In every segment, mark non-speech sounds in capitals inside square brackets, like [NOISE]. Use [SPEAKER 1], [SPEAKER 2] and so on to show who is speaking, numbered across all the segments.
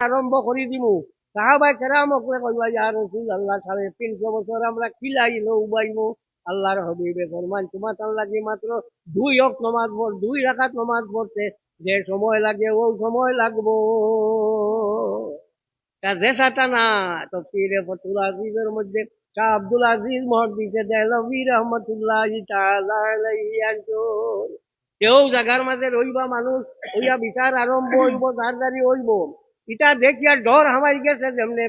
[SPEAKER 1] আরম্ভ করি দিমু। সাহাবাই কেরাম করে কইবা ইয়া আল্লাহ সাড়ে তিনশো বছর আমরা খিলাই উবাইমু। আল্লাহর হবিবে ফরমান তোমার তার লাগে মাত্র দুই অক নমাজ পড়, দুই রাখাত নমাজ পড়তে যে সময় লাগে ও সময় লাগবো। না তো পীরে ফতুল আজিজের মধ্যে শাহ আব্দুল আজিজ মহদিসে আলাইহি কেউ জায়গার মাঝে রইবা মানুষ হইয়া বিচার আরম্ভ হইব দারদারি হইব। ইটা দেখিয়া ডর হামাই গেছে যেমনে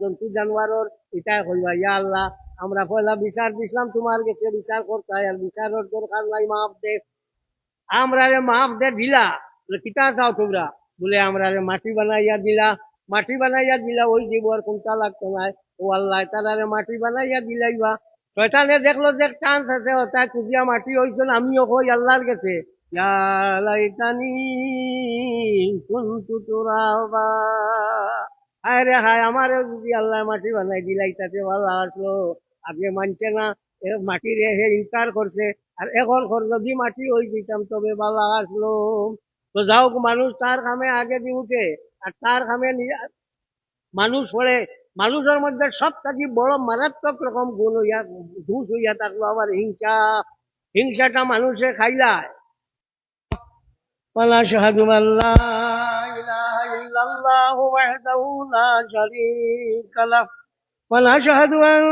[SPEAKER 1] জন্তু জানোয়ারর, ইটা হইবা ইয়া আল্লাহ, আমরা পয়লা বিচার দিছিলাম, তোমার গেছে বিচার করতে আর বিচারের দরকার নাই মাফ দে। আমরা রে মাফ দে দিলা কিতা চাও তোমরা? বলে, আমরা রে মাটি বানাইয়া দিলা, মাটি বানাইয়া দিলা, ওই জীব আর কোনটা লাগতো নাই ও আল্লাহ, তারা রে মাটি বানাইয়া দিলাইবা। শয়তানে দেখল যে চান্স আছে ওটা কুজিয়া মাটি হয়েছিল আমিও কই আল্লাহর গেছে তুরাবা। হায় রে আমারও যদি আল্লাহ মাটি বানাই দিলাই তাতে ভালো আসলো। আগে মানছে না ইনকার করছে। আর এখন যদি মাটি হয়ে দিতাম তবে ভালো আসলো। তো যাও মানুষ তার কামে আগে দিয়ে উঠে। আর তার কামে মানুষ পড়ে। মানুষের মধ্যে সব থেকে বড় মারাত্মক রকম গুণ হইয়া ঘুষ হইয়া থাকল আবার হিংসা। হিংসাটা মানুষে খাইলায়। ونشهد أن لا إله إلا الله وحده لا شريك له. ونشهد أن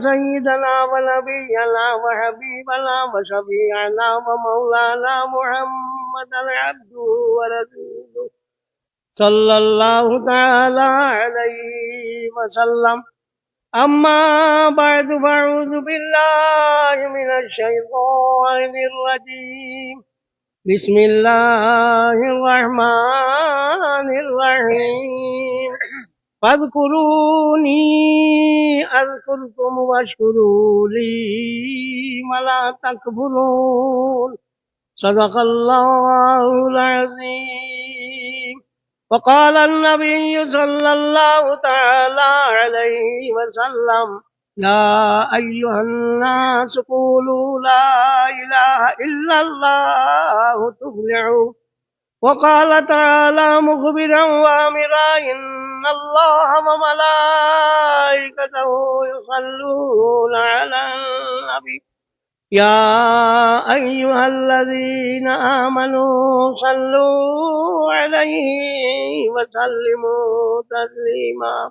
[SPEAKER 1] سيدنا ونبينا وحبيبنا وشفيعنا ومولانا محمدا عبده ورسوله صلى الله تعالى عليه وسلم. أما بعد فأعوذ بالله من الشيطان الرجيم. بسم الله الرحمن الرحيم فاذكروني أذكركم واشكروا لي ولا تكفرون صدق الله العظيم وقال النبي صلى الله تعالى عليه وسلم يا أيها الناس قولوا لا إله إلا الله تفلحوا. وقال تعالى مخبرا وامرا إن الله وملائكته يصلون على النبي. يا أيها الذين آمنوا صلوا عليه وسلموا تسليما.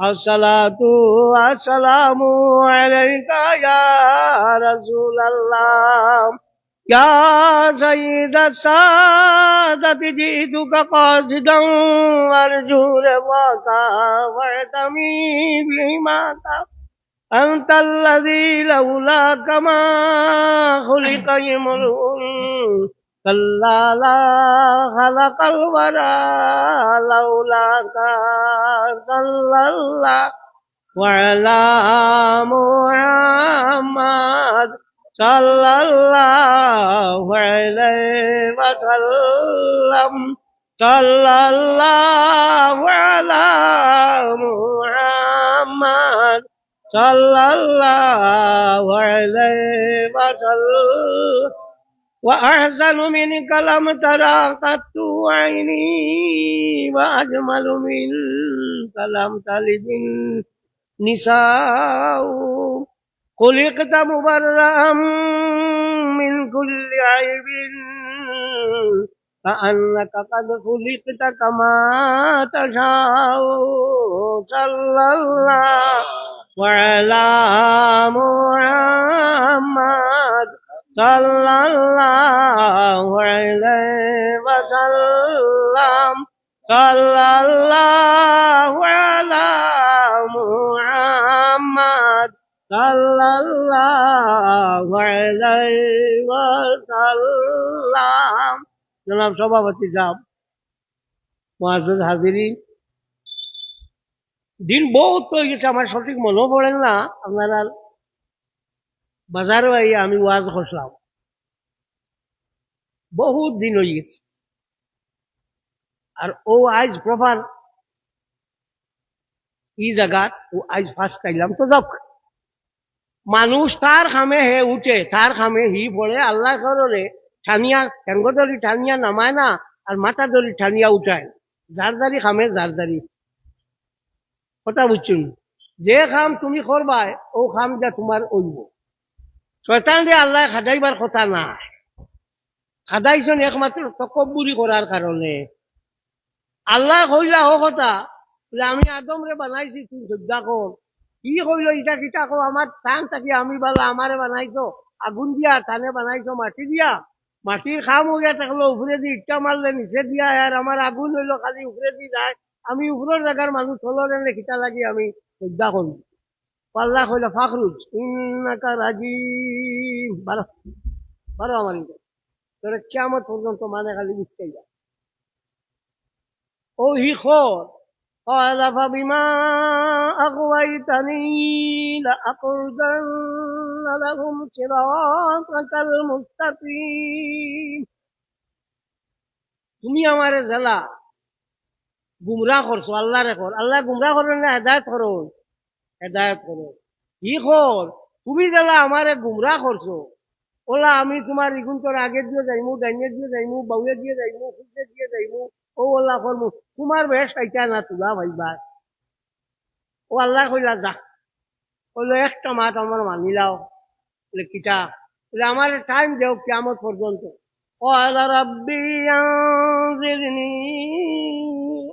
[SPEAKER 1] عليك يا رسول الله بسم الله والحمد لله الصلاة والسلام عليك يا رسول الله يا سيد السادة جئتك قاصدا وارجو رضاك واعتمي بهماك أنت الذي لولاك ما خلق امرؤ كلا لا خلق الورى لولاك صلى الله وعلى محمد صلى الله عليه وسلم صلى الله على محمد صلى الله عليه وسلم وأحسن منك لم ترى قط عيني وأجمل منك لم تلد النساء خلقت مبرأ من كل عيب كأنك قد خلقت كما تشاء صلى الله وعلى محمد sallallahu alaihi wasallam sallallahu ala Muhammad sallallahu alaihi wasallam জনাব সভাপতি সাহ মহাজুদ হাজিরি দিন বহুত হয়ে গেছে আমার সঠিক মনেও পড়েন না আপনারা বাজারে আইয়া আমি ওয়াজ করলাম বহুত দিন হয়ে গেছে। আর ও আজ প্রপার ই জায়গাত ও আজ ফার্স্ট খাইলাম তো যাক। মানুষ তার খামে হে উঠে, তার খামে হি পড়ে, আল্লাহ করে ঠানিয়া ধরি ঠানিয়া নামায় না, আর মাথা ধরি ঠানিয়া উঠায়। যার যারি খামে, যার যারি। কথা বুঝছুন? যে খাম তুমি করবাই, ও খাম যা তোমার ওইব শয়তান দিয়ে আল্লাহ খাদাইবার কথা না। খাদাইছেন একমাত্র তকব্বুরি করার কারণে আল্লাহ কইলা ও কথা আমি আদম রে বানাইছি তুই শ্রদ্ধা কর কি কইল, ইটা কিটা কো আমার টান থাকি আমি বালা আমারে বানাইছো, আগুন দিয়া টানে বানাইছো, মাটি দিয়া। মাটির খাম হইয়া থাকল উপরে দিয়ে ইটটা মারলে নিচে দিয়া আর আমার আগুন হইল খালি উপরে দিয়ে যায়। আমি উপরের জায়গার মানুষ এনে খিটা লাগি আমি শ্রদ্ধা করি পাল্লা কইল ফাখরুজ ইন্নাকা রাজিম বারো বারো আমার ইনকে তোরা কেমন পর্যন্ত মানে খালি বুঝতেই যা ও হি খোর قال فبما أغويتني لأقعدن لهم صراطك المستقيم তুমি আমারে জেলা গুমরা করছো আল্লাহ রেখর আল্লাহ গুমরা করেন না হেদায়ত করো হেদায়ত করো কি কর তুমি জেলা আমারে গুমরা করছো ওলা আমি তোমার ইগুন তোর আগে দিয়ে যাইমু ডাইনে দিয়ে যাইমু বাউয়ে দিয়ে যাইমু খুঁজে দিয়ে যাইমু ও আল্লাহ করমু তোমার বেশ চাইতা না তুলা ভাইবা ও আল্লাহ কইলা যা কইলো একটা মাত আমার মানিলাও বলে কিটা বলে আমার টাইম দেও কেমন পর্যন্ত قال ربي أنظرني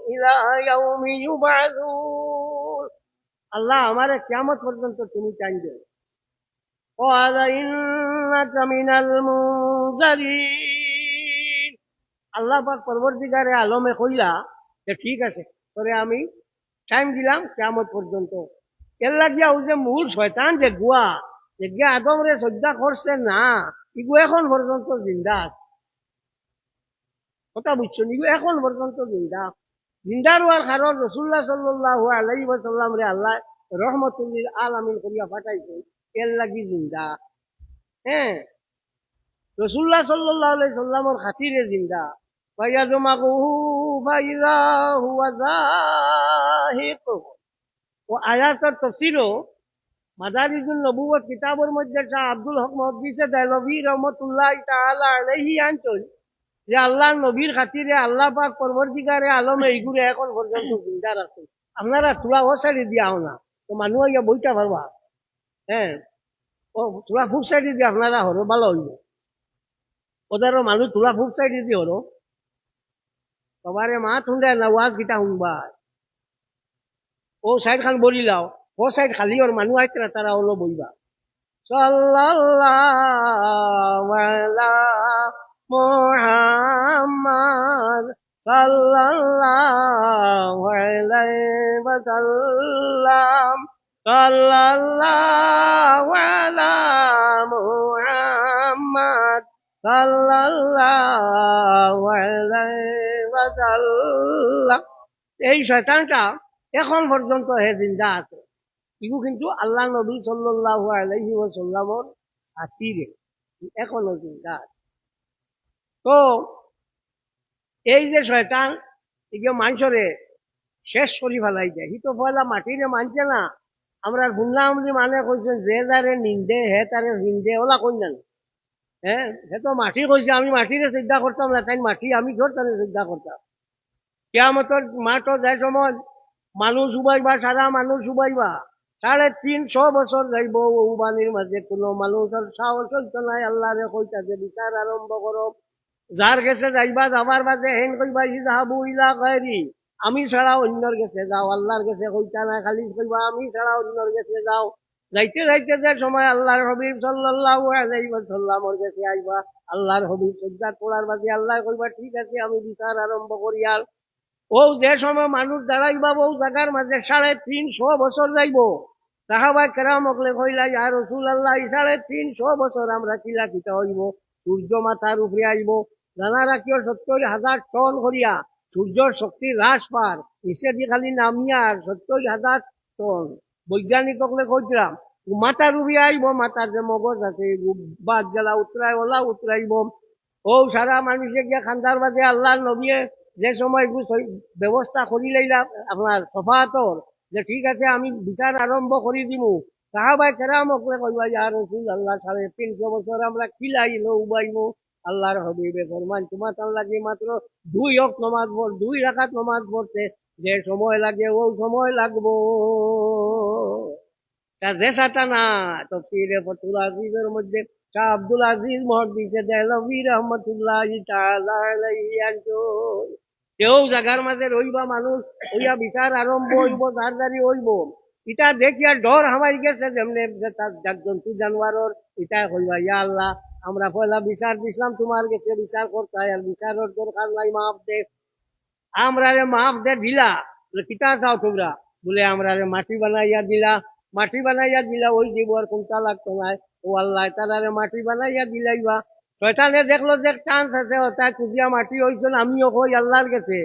[SPEAKER 1] إلى يوم يبعثون আল্লাহ আমার কেমন পর্যন্ত তুমি চাইবে আল্লাহ পরবর্তীকারে আলমে কইলা যে, ঠিক আছে করে আমি টাইম দিলাম কেমন পর্যন্ত। এর লাগিয়া ওই যে মূল শয়তান যে গুয়া, যে গিয়া আদম রে শ্রদ্ধা করছে, না, ইগু এখন পর্যন্ত জিন্দা কথা বুঝছ নিগু এখন পর্যন্ত জিন্দা আছে। জিন্দা রোয়ার কারণ রসুল্লাহ সাল্লাহ আলাই রে আল্লাহ রহমতুল্লিল আলামিন করিয়া ফাটাইছে এর লাগি জিন্দা। হ্যাঁ। রসুল্লাহ সাল্লাহ আলাই সাল্লামর খাতিরে জিন্দা। ভাইয়া জমা ভাইরা হুয়া ও আয়াতর মাদারিজুল নবুবত কিতাবর মধ্যে শাহ আব্দুল হক মহদ্দিসে দেলভি রহমতুল্লাহ আলাইহি আনচল যে আল্লাহ নবীর খাতিরে আল্লাহ পাক পরবর্তীকারে আলমে এইগুলো এখন পর্যন্ত জিন্দা রাখছে। আপনারা তুলা ও সাইডে দিয়াও না, তো মানুষ ইয়া বইটা পারবা হ্যাঁ ও তুলা ফুক সাইডে দিয়ে আপনারা হরো, ভালো হইব। ওদেরও মানুষ তুলা ফুক সাইডে দিয়ে হরো। তোমারে মা থুন্ডে না, ওয়াজ গিটা শুনবা। ও সাইড খান বলি লাও, ও সাইড খালি ওর মানুষ আইতরা তারা হলো বইবা। সাল্লাল্লাহু মুহাম্মদ সাল্লাল্লাহু আলাইহি ওয়াসাল্লাম সাল্লাল্লাহু আলা মুহাম্মদ সাল্লাল্লাহু আলাইহি ওয়াসাল্লাম এই শয়তানটা এখন পর্যন্ত হে জিন্দা আছে। ইগু কিন্তু আল্লাহ নবী সাল্লাল্লাহু আলাইহি ওয়াসাল্লামর আতিরে এখনও জিন্দা আছে। তো এই যে শয়তান এগুলো মানুষরে শেষ করি ফেলাই যায় সি তো পয়লা মাটিরে মানছে না। আমরা শুনলাম যে মানে কইছেন যে যারে নিন্দে, হে তারে নিন্দে, ওলা কই জানো? হ্যাঁ সে তো মাটি কইছে, আমি মাটিরে চিন্তা করতাম না তাই মাটি আমি ঘর তারে চিন্তা করতাম। কেয়ামতর মাঠ যায় সময় মানুষ উবাইবা, সারা মানুষ উবাইবা, সাড়ে তিনশো বছর যাইব উবানির মাঝে কোনো মানুষের সাহস হইতো নাই, আল্লাহরে কইতাছে, বিচার আরম্ভ করো। যার গেছে যাইবা যাবার বাদে হেন কইবা ই যাহাবু ইলা কয়রি আমি ছাড়া অন্যর গেছে যাও আল্লাহর গেছে কইতা না খালি কইবা আমি ছাড়া অন্যর গেছে যাও। যাইতে যাইতে যে সময় আল্লাহর হবিব সাল্লাল্লাহু আলাইহি ওয়াসাল্লামর গেছে আইবা আল্লাহর হবিব সজ্জা পড়ার বাদে আল্লাহ কইবা, ঠিক আছে, আমি বিচার আরম্ভ করি আর ও, যে সময় মানুষ দাঁড়াইবা ও জায়গার মাঝে সাড়ে তিনশো বছর যাইব। সাহাবা কেরাম অকলে কইলা, ইয়া আল্লাহ সাড়ে তিনশো বছর আমরা কিলা কিতা হইব। সূর্য মাথার উপরে আইব নানা রাখিও সত্তর হাজার টন করিয়া সূর্যর শক্তি হ্রাস পার দিয়ে খালি নামিয়ার সত্তর হাজার টন বৈজ্ঞানিক সকলে কইছিলাম মাথার উবি আইব মাথার যে মগজ আছে বাদ গেলা উতরাই ওলা উতরাইব ও সারা মানুষে গিয়া খান্দার বাদে আল্লাহ নবীয়ে যে সময় ব্যবস্থা করি লাইলাম আপনার সফাতর যে ঠিক আছে, আমি বিচার আরম্ভ করি দিমু। সাহাবাই কেরাম কইবা রসুল আল্লাহ সাড়ে তিনশো বছর আমরা খিলাইলো উবাইমু। আল্লাহর হবিবে ফরমান তোমার তার লাগে মাত্র দুই হক নমাজ পড়, দুই রাখাত নমাজ পড়তে, যে সময় লাগে ও সময় লাগবো। না তো পীরে ফতুল আজিজের মধ্যে শাহ আব্দুল আজিজ মহদিসে দেহলভি রহমতুল্লাহ কেউ জাগার মাঝে রইবা মানুষ, হইয়া বিচার আরম্ভ হইব দারদারি হইব। ইটা দেখিয়া ডর হামাই গেছে যেমনে জন্তু জানোয়ারর, ইটা কইবা ইয়া আল্লাহ। আমরা পয়লা বিচার দিছিলাম, তোমার কাছে বিচার করতে আর বিচারের দরকার নাই মাফ দে। আমরা রে মাফ দে দিলা কিতা চাও তোমরা? বলে, আমরা রে মাটি বানাইয়া দিলা। মাটি বানাইয়া দিলা, ওই দিব আর কোনটা লাগতো নাই ও আল্লাহ, তারা মাটি বানাইয়া দিলাইবা। শয়তানে দেখল যে চান্স আছে ওটা কুজিয়া মাটি হইছিল আমিও কই আল্লাহর কাছে।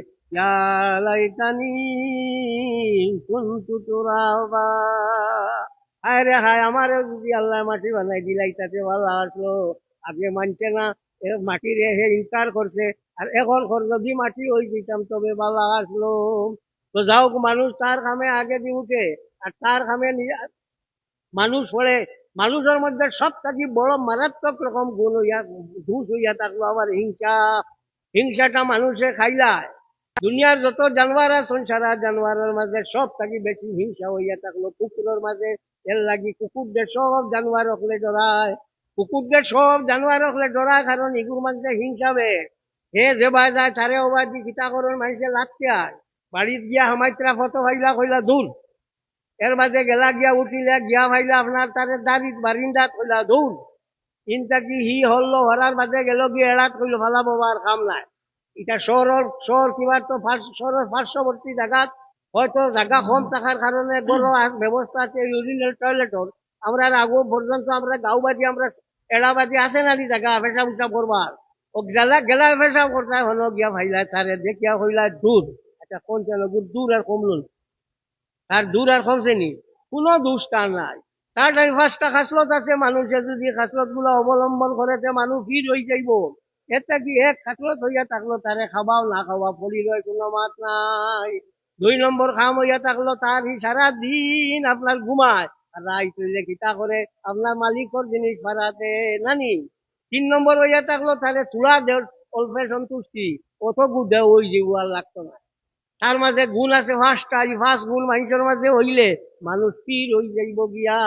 [SPEAKER 1] তাতে ভালো আসলো। আগে এখন যদি মাটি দিতাম, তবে আসলো। তো যাও মানুষ তার কামে আগে দিয়ে উঠে। আর তার নিজে- মানুষ পড়ে। মানুষের মধ্যে সব থাকি বড় মারাত্মক রকম গুণ হইয়া, ঘুষ হইয়া থাকল, আবার হিংসা। হিংসাটা মানুষে খাইলায়। দুনিয়ার যত জানোয়ার আছেন সারা জানোয়ারের মাঝে সব থাকি বেশি হিংসা হইয়া থাকল। কুকুরের মাঝে এর লাগি, কুকুরদের সব জানোয়ার হকলে ডরায়। কুকুরদের সব জানোয়ার হকলে ডরায় কারণ এগুর মাঝে হিংসাবে হে যে বাই যায়, তারে ওবার দি গীতা করন, মানুষে লাগতে আয়। বাড়িত গিয়া হামাইত্রা ফটো ভাইলা কইলা দূর এর মাঝে গেলা গিয়া উঠিলে, গিয়া ভাইলা আপনার তারে দাঁড়িত বারিন্দাত কইলা দৌড় ইনটা কি হি হল্লো হরার মাঝে গেল গিয়ে এড়াত কইলো ভালা বাবার কাম নাই। এটা শহরের, শহর কিবা তো শহরের পার্শ্ববর্তী জায়গাত হয়তো জায়গা কম থাকার কারণে বড় ব্যবস্থা আছে ইউরিনাল টয়লেটর আমরা আগো পর্যন্ত আমরা গাঁও বাদি আমরা এড়াবাদি আসে না জায়গা পেশাব উঠাব করবার। ও গেলা গেলা পেশাব করতে হলো গিয়া ভাইলা তারে দেখিয়া হইলা দূর। আচ্ছা কোন চলো দূর আর কমলুন তার দূর আর কমছে নি। কোনো দোষ তার নাই। তার পাঁচটা খাসলত আছে, মানুষে যদি খাসলতগুলো অবলম্বন করে মানুষ ভিড় হয়ে যাইব এটা কি এক খাসলত হইয়া থাকল তারে খাওয়াও না খাওয়া পড়ি রয় কোনো মাত নাই। দুই নম্বর খাম হইয়া থাকল তার সারা দিন আপনার ঘুমায় আর রাই চলে কিতা করে আপনার মালিকর জিনিস ভাড়াতে নানি। তিন নম্বর হইয়া থাকল তাহলে চূড়া দেও অল্পে সন্তুষ্টি অত গুদে ওই জীব আর লাগতো না। তার মাঝে গুণ আছে পাঁচটা এই পাঁচ গুণ মানুষের মাঝে হইলে মানুষ স্থির হয়ে যাইব গিয়া।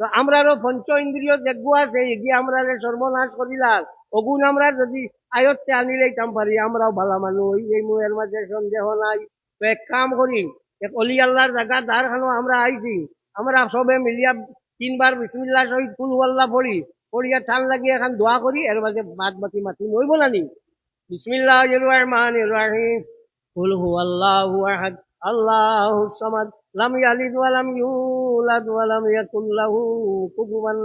[SPEAKER 1] তো আমরারও পঞ্চ ইন্দ্রিয় যোগ্য আছে এগিয়ে আমরা সর্বনাশ করিলাম ওগুন আমরা যদি আয়ত্তে আনি লইতাম পারি, আমরাও ভালো মানুষ এই মুয়ের মাঝে সন্দেহ নাই। তো এক কাম করি, এক অলি আল্লাহর জায়গা দাঁড়ানো আমরা আইছি। আমরা সবে মিলিয়া তিনবার বিসমিল্লা ফুল কুলওয়াল্লা পড়ি। পড়িয়া ঠান লাগি এখন দোয়া করি এর মাঝে বাদ বাকি মাতি নই নানি। বিসমিল্লাহ রহমান রহিম কুল হুয়াল্লাহু আহাদ, আল্লাহু সামাদ, লাম ইয়ালিদ ওয়া লাম ইউলাদ ওয়া লাম ইয়াকুল লাহু কুফুওয়ান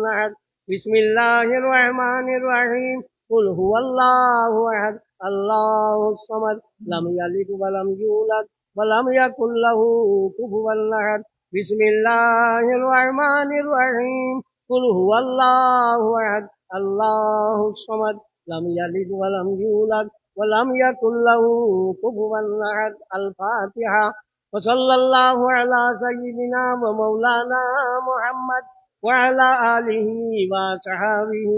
[SPEAKER 1] রহিম قل هو الله أحد الله الصمد لم يلد ولم يولد ولم يكن له كفوا أحد. بسم الله الرحمن الرحيم. قل هو الله أحد الله الصمد لم يلد ولم يولد ولم يكن له كفوا أحد. الفاتحة. وصلى الله على سيدنا ومولانا محمد وعلى آله وصحبه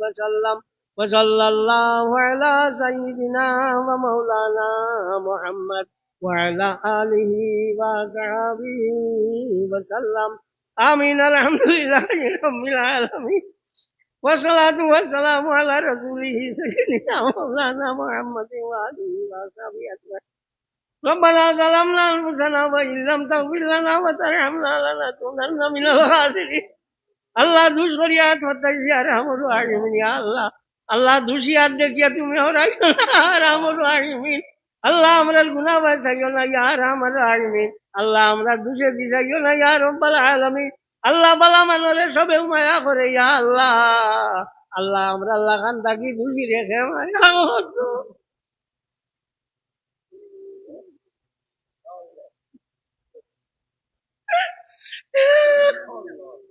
[SPEAKER 1] وسلم. وصلى الله على سيدنا ومولانا محمد وعلى آله وصحبه وسلم آمين الحمد لله رب العالمين والصلاة والسلام على رسوله سيدنا مولانا محمد وآله وصحبه أجمعين ربنا ظلمنا أنفسنا وإن لم تغفر لنا وترحمنا لنكونن من الخاسرين الله دوش غريات وتجزي أرحم الراحمين يا الله আল্লাহ দুষিয়ার দেখিয়া তুমি আল্লাহ আমরা গুনা ভাই না ইয়ার আমার আলমিন আল্লাহ আমরা দুষে দি না ইয়ার আলমিন। আল্লাহ বালা মানলে সবে মায়া করে ইয়া আল্লাহ। আল্লাহ আমরা আল্লাহ খান থাকি দুষি রেখে মায়া [LAUGHS] [LAUGHS]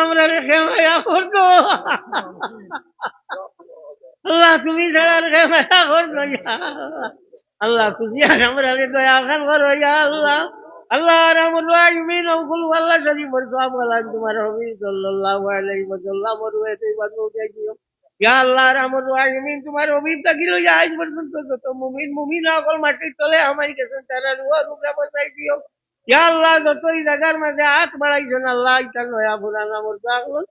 [SPEAKER 1] আমরা রেখে মায়া করতো। আল্লাহ তুমি ছাড়া রেখে মায়া করতো আল্লাহ খুশি আমরা রেখে আখান করো আল্লাহ আল্লাহ রামুল আজমিন অবকুল আল্লাহ শরীফ সব কালাম তোমার হবি সাল্লাল্লাহু আলাইহি ওয়াসাল্লাম রুয়েতে বান্দু দিও ইয়া আল্লাহ রামুল আজমিন তোমার হবিব তাকিল আজ পর্যন্ত যত মুমিন মুমিন আকল মাটির তলে আমার আল্লাহ, যতই জায়গার মাঝে হাত বাড়াইছেন, আল্লাহ ইটা নয়া পুরানা মরতে আগল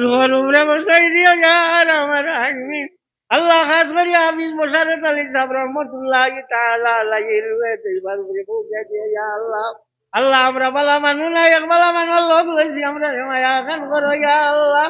[SPEAKER 1] রুয়া রুগা বসাই দিও ইয়া আমার রাহিমিন আল্লাহ খাস করি হাফিজ মোশারফ আলী সাহেব রহমতুল্লাহ তাআলা আলাইহি রুয়ে দেবার উপরে পৌঁছে দিয়ে ইয়া আল্লাহ। আল্লাহ, আমরা বালা মানু নাই, এক বালা মানুষ লোক লইছি, আমরা মায়া খান করো ইয়া আল্লাহ।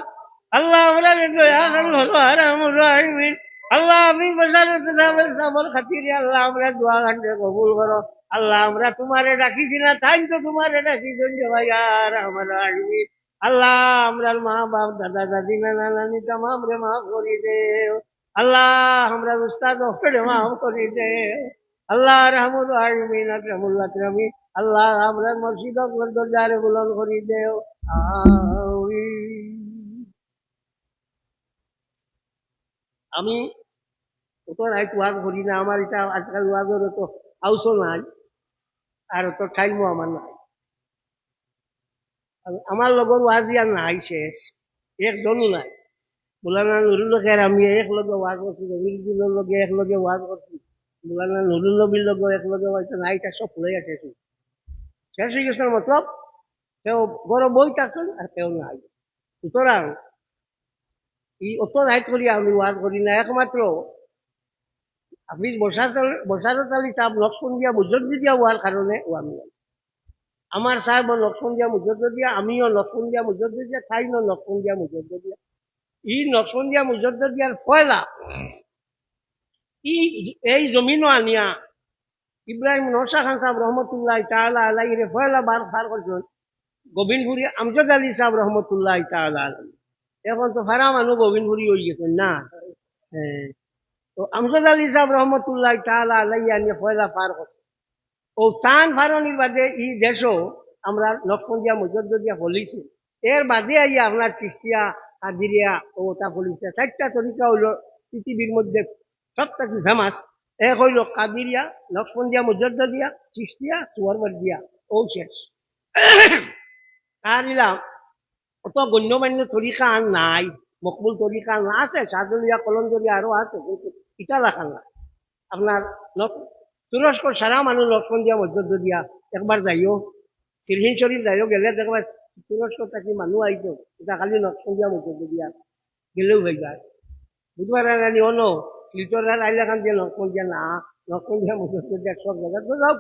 [SPEAKER 1] আল্লাহ, আমরা দয়া খান করো, আর আমর রাহিমিন আল্লাহ, হাফিজ মোশারফ সাহেব সাহেবের খাতিরে আল্লাহ, আমরা দোয়া খানকে কবুল করো। আল্লাহ, আমরা তোমারে ডাকিছি না, তাই তো তোমারে ডাকি যে ভাই, আর আমার রাহিমিন আল্লাহ, আমরা মা বাপ, দাদা, দাদি, নানা, নানি, তামাম রে মাফ করি দেও। আল্লাহ, আমরা উস্তাদ ওপরে মাফ করি দেও। আল্লাহ রহমুল আলমিন আকরামুল আকরামি আল্লাহ, আমরা মসজিদ দরজারে বুলন করি দেও। আমি রাইট ওয়াজ করি না, আমার এটা আজকাল ওয়াজের অত হাউসও নাই। আর অত টাইমও আমার নাই। আমার লগর ওয়াজ ইয়ার নাই শেষ একজনও নাই। বোলানা নুরুল খের আমি এক লগে ওয়াজ করছি রবির দিনের লগে এক লগে ওয়াজ করছি বোলানা নুরুল নবীর লগে এক লগে ওয়াজ নাই এটা সব ফুলে গেছে শেষ হয়ে গেছে মতলব কেউ বড় বই থাকছেন আর কেউ নাই। সুতরাং এই অত রাইট করি আমি ওয়াজ করি না একমাত্র আপনি বসার বসার তালি সাহেব লক্ষ্মণ দিয়া বুঝত দিয়া হওয়ার কারণে ও আমি আমার সাহেব লক্ষ্মণ দিয়া মুজত দিয়া আমিও লক্ষ্মণ দিয়া মুজত দিয়া খাইনো লক্ষ্মণ দিয়া মুজত দিয়া ই লক্ষ্মণ দিয়া মুজত দিয়ার পয়লা ই এই জমিনও আনিয়া ইব্রাহিম নরসা খান সাহেব রহমতুল্লাহ তাআলা আলাই রে পয়লা বার ফার করছেন। গোবিন্দপুরি আমজদ আলী সাহেব রহমতুল্লাহ তাআলা আলাই এখন তো ফারা মানুষ গোবিন্দপুরি হয়ে গেছেন না? হ্যাঁ। তো আমজদ আলী সাহেব রহমতুল্লাহ তাআলা আলাই আনিয়া পয়লা পার করছে ও তান ফারনির বাদে ই দেশও আমরা লক্ষণ দিয়া মুজদ্দ দিয়া ফলিছি এর বাদে আইয়া আপনার কৃষ্টিয়া কাদিরিয়া ও ওটা ফলিছে চারটা তরিকা হইল পৃথিবীর মধ্যে সবথেকে ফেমাস। এক হইল কাদিরিয়া লক্ষ্মণ দিয়া মুজদ্দ দিয়া কৃষ্টিয়া সুয়ারবার দিয়া ও শেষ। আর ইলাম অত গণ্যমান্য তরিকা আর নাই। মকবুল তরিকা না আছে সাজলিয়া কলঞ্জলিয়া আরও আছে। কিন্তু ইটা রাখা না। আপনার তুরস্ক সারা মানুষ লক্ষ্মণ দিয়া মধ্যদ দিয়া একবার যাইও সিরহিন শরীফ যাইও গেলে দেখবা তুরস্ক থাকি মানুষ আইতো এটা খালি লক্ষ্মণ দিয়া মধ্যদ দিয়া গেলেও হয়ে যায়। বুধবার রানি অন শিলচর আইলা দিয়ে লক্ষ্মণ দিয়া, না, লক্ষ্মণ দিয়া মধ্যদ দিয়া সব তো যাও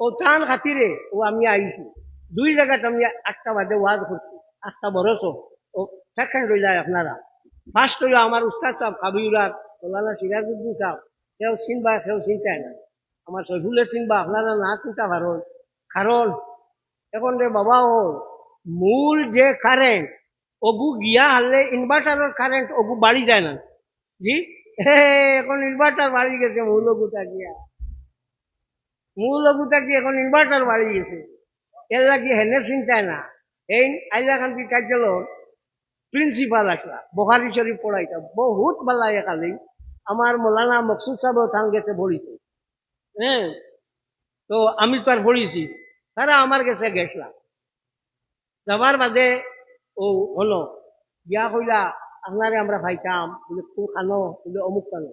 [SPEAKER 1] ও তান খাতিরে ও আমি আইছি দুই জায়গাত আমি আটটা বাদে ওয়াজ করছি আস্থা বরস ও সেখানে রইলাই আপনারা। ফার্স্ট হইল আমার উস্তাদ সাহেব কাবিউলার চিনবা চিন্তায় না আমার চিনবা আপনারা না চিন্তা কারণ এখন রে বাবা ও মূল যে কারেন্ট অগু গিয়া হারলে ইনভার্টারের কারেন্ট অগু বাড়ি যায় না। জি এখন ইনভার্টার বাড়ি গেছে, মূল অগুটা গিয়া। মূল অগুটা কি এখন ইনভার্টার বাড়ি গেছে? এর লাগি হেনে চিন্তায় না। এই আইলাকান্দি কার্যালয় প্রিন্সিপাল আসলা বহারি শরীফ পড়াইতা বহুত বালা কালি আমার মৌলানা মকসুদ সাহেব থান গেছে ভরিতে হ্যাঁ? তো আমি তো আর ভরিছি। তারা আমার কাছে গেছলাম যাবার বাদে ও হলো গিয়া কইলা আপনারে আমরা ভাইতাম, বলে কোন খানো? বলে, অমুক খানো।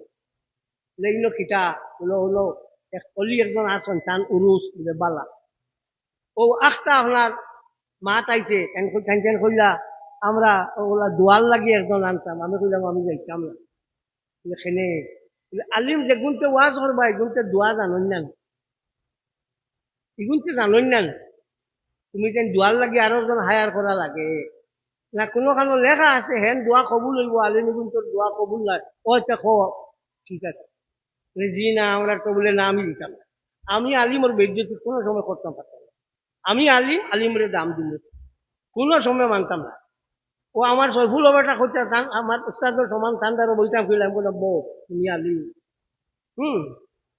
[SPEAKER 1] বলে, ইনো কিটা বলে, হলো, এক অলি একজন আসন তান উরুস বলে, বালা। ও আখটা আপনার মা তাইছে টেনশন কইলা, আমরা ওগুলা দোয়াল লাগি একজন আনতাম আমি কইলাম, আমি যাইতাম না। খেলে আলিম যে গুনতে ওয়াজ করবা এগুনতে দোয়া জানন না। এগুনতে জানন না। তুমি যেন দোয়াল লাগি আরও একজন হায়ার করা লাগে। না কোনো কানো লেখা আছে, হেন দোয়া কবুল হইব, আলিম এগুন তোর দোয়া কবুল লাগে ও, তে খো ঠিক আছে। জি না, আমরা তো বলে, না, আমি দিতাম না। আমি আলিমর বেদ্যুতি কোনো সময় করতাম পারতাম না। আমি আলিম আলিমরে দাম দিল। কোনো সময় মানতাম না। ও আমার সৈফুল হবাটা করতে আমার উস্তাদের সমান ঠান্ডারও বইতাম ফিরলাম বলে বো তুমি আলি। হুম,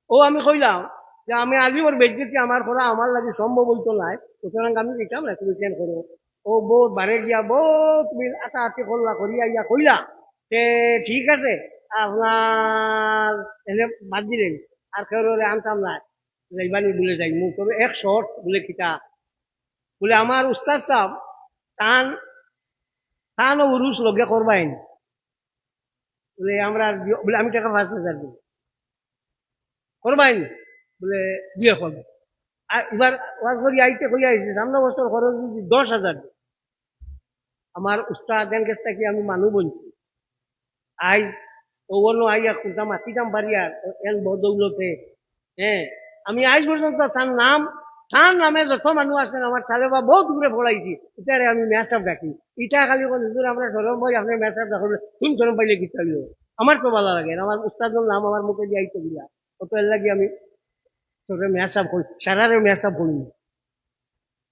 [SPEAKER 1] ও আমি কইলাম যে আমি আজি ওর বেজ্জতি আমার করা আমার লাগে সম্ভব হইতো নাই সুতরাং আমি দিতাম না তুমি কেন করো? ও বহুত বারে গিয়া বহুত তুমি আটা আটি করলা, করিয়া ইয়া কইলা। তে ঠিক আছে, আপনার এনে বাদ দিলেন, আর কেউ আনতাম না যাইবানি বলে যাই, মুখ তবে এক শর্ট বলে কিতা। বলে আমার উস্তাদ সাহেব, তান তান উরুস লগে করবাইন বলে আমরা বলে আমি টাকা পাঁচ হাজার দিব করবাইন বলে দিয়ে করবে এবার ওয়াজ করি আইতে কই আইছে সামনে বছর খরচ যদি দশ হাজার। আমার উস্তাদ এন কাছ থেকে আমি মানুষ বলছি আই ওগুলো আইয়া খুঁজা মাতিতাম বাড়িয়া এন বদৌলতে হ্যাঁ আমি আজ পর্যন্ত তার নাম তার নামে যত মানুষ আছেন আমার তালে বা বহুত দূরে পড়াইছি এটারে আমি মেসাব ডাকি ইটা খালি কোন আমরা সরম ভাই আপনার মেসাব ডাকলে তুমি সরম পাইলে কি চাইল আমার তো ভালো লাগে আমার উস্তাদের নাম আমার মুখে দিয়ে আইতে দিলা অত এর লাগি আমি তোরে মেসাব করি সারারে মেসাব করি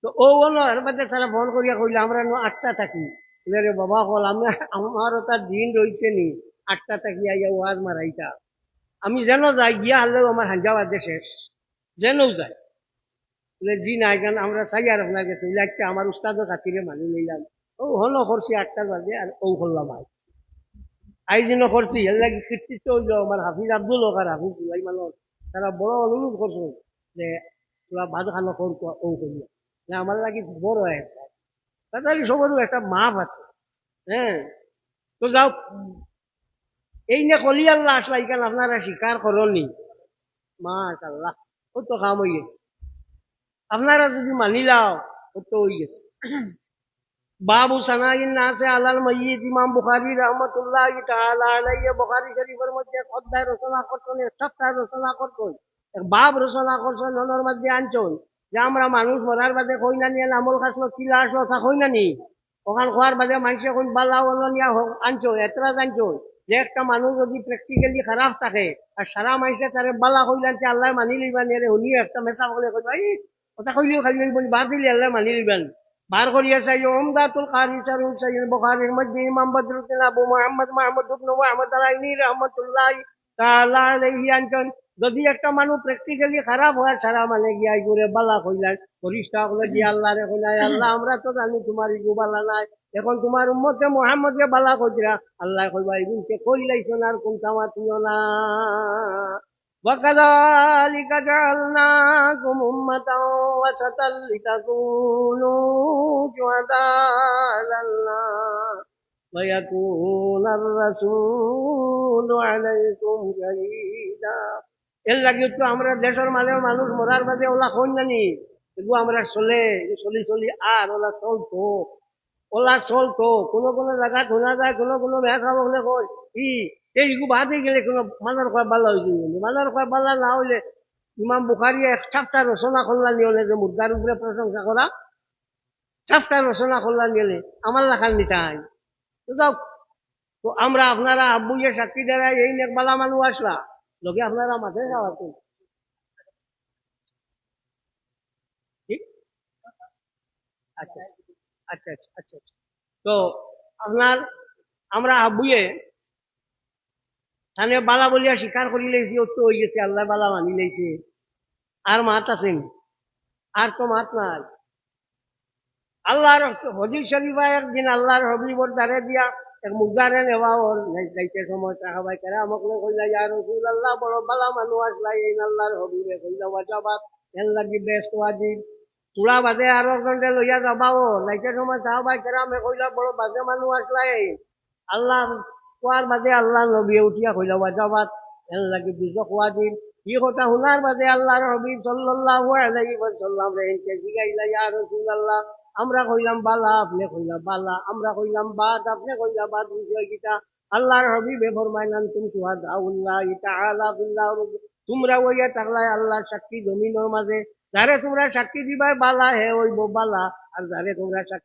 [SPEAKER 1] তো ও বলো এর বাদে তারা ফোন করিয়া কইলে আমরা আটটা থাকি। রে বাবা, কল আমরা আমারও তার দিন রয়েছে নি। আটটা থাকি আইয়া ওয়াজ মারাইতা আমি যেন যাই, গিয়া হলেও আমার হাঞ্জাবাদে শেষ। যেন বলে জি নাই কারণ আমরা চাই আর আপনার কাছে আচ্ছা আমার উস্তাদও খাতিরে মানি নিলাম ও হলো করছি আটটা বাজে আর ও করলাম আজ আইজিন করছি এর লাগে কৃতিত্ব হইল আমার হাফিজ আব্দুল হক আর হাফিজ সুলাইমানর তারা বড় অনুরোধ করছ যে, তোরা ভাত খানো কর ও করিয়া যে আমার লাগি বড় হয়েছে তাহলে সবারও একটা মাপ আছে। হ্যাঁ? তো যাও। এই না কলি আল্লাহ আসলা ইখান আপনারা স্বীকার করনি মাশাল্লাহ ও তো কাম হয়ে গেছে আপনারা যদি মানিলাও ও তো হয়ে গেছে। বাবু সানাইন নাসে আলাল মাইয়িত, ইমাম বুখারী রাহমাতুল্লাহ তাআলা আলাইহি শরীফের মধ্যে অধ্যায় রচনা করছেন সপ্তাহ রচনা করছেন বাব রচনা করছেন, ওনার মধ্যে আনছেন যে আমরা মানুষ মরার বাদে কই না নিয়ে আমল খাসলো কিলা আসলো তা কই না নি ওখান খোয়ার বাদে মানুষে কোন বালা নিয়া আনছো এতরা জানছো যে একটা মানুষ যদি প্র্যাকটিক্যালি খারাপ থাকে, আর সারা মানুষে তারে বালা কইলান আল্লাহ মানি লইবান এরে শুনিও একটা মেসা বলে কইবা কথা কইলেও খালি বাদ দিলে আল্লাহ মানি লইবান বার করিয়া চাই ওমদাতুল কারি চারুল সাইয়্যিদ বুখারীর মধ্যে ইমাম বদরুদ্দিন আবু মুহাম্মদ, মাহমুদ ইবনে মুহাম্মদ আলাইহি রাহমাতুল্লাহ তাআলা আলাইহি আনছেন যদি একটা মানুষ প্র্যাকটিক্যালি খারাপ হয় সারা মানে গিয়া করে বালা কইলাম পরিষ্কার করে দিয়ে আল্লাহ রে কইলাই আল্লাহ আমরা তো জানি তোমার ইগু বালা নাই। এখন তোমার উম্মতে মোহাম্মদকে বালা কইরা আল্লাহ কইবা ইগুনকে কইলাইছ আর কোনটা মাতিও না? وكذلك جعلناكم أمة وسطا لتكونوا شهداء على الناس ويكون الرسول عليكم شهيدا এর লাগে তো আমরা দেশের মানে মানুষ মরার বাদে ওলা কোন জানি এগুলো আমরা চলে চলি চলি আর ওলা চলতো ওলা চলতো কোনো কোনো জায়গা শোনা যায় কোনো কোনো ভেসা বলে কয় ই এইগু বাদে গেলে কোনো মানার কয় বালা হয়ে যাবে মানার কয় বালা না হইলে ইমাম বুখারি এক চাপটা রচনা করলা নিলে যে মুদ্রার উপরে প্রশংসা করা। চাপটা রচনা করলা নিলে আমার লেখার নিতাই তো আমরা আপনারা আব্বুয়ে সাক্ষী দ্বারা এই নেক বালা মানুষ আসলা, লোকে আপনারা ঠিক আচ্ছা আচ্ছা আচ্ছা আচ্ছা আচ্ছা। তো আপনার, আমরা আব্বুয়ে থানে বালা বলিয়া স্বীকার করি লেছি ও তো হয়ে গেছে, আল্লাহ বালা মানি লেছে আর মাত আছেন আর তো মাত নাই। আল্লাহর হজির শরীফা একদিন আল্লাহর হবিবর দ্বারে দিয়া এক মুগদারে নেওয়া ওর যাইতে সময় সাহাবাই করে আমাকে কইলা, ইয়া রসুল আল্লাহ বড় বালা মানুষ আসলা এই আল্লাহর হবিবে কইলা ওয়াজাবাত এর লাগি বেস্ট ওয়াজিব তুলা বাদে আরও ঘণ্টা লইয়া যাবাও যাইতে সময় সাহাবাই করে আমি কইলা, বড় বাজে মানুষ আসলা এই আল্লাহ কোয়ার বাদে আল্লাহ নবী উঠিয়া কইলা ওয়াজাবাত এর লাগি দুজক ওয়াজিব ই কথা শুনাৰ বাদে আল্লাহর হবিব সাল্লাল্লাহু আলাইহি ওয়াসাল্লাম রে এনকে জিগাইলা, ইয়া রাসূলুল্লাহ আমরা কইলাম, বালা, আপনি কইলা, বালা, আমরা কইলাম, বাদ, আপনি কইলা, বাদ বিষয় কিটা আল্লাহর হবিবে ফরমাইলাম তুমি সুহাদাউল্লাহ তাআলা বিল্লাহ তোমরা ওইয়া থাকলাই আল্লাহর সাক্ষী জমিনের মাঝে। যারে তোমরা সাক্ষী দিবাই, বালা, হে ওইব বালা। আর যারে তোমরা সাক্ষী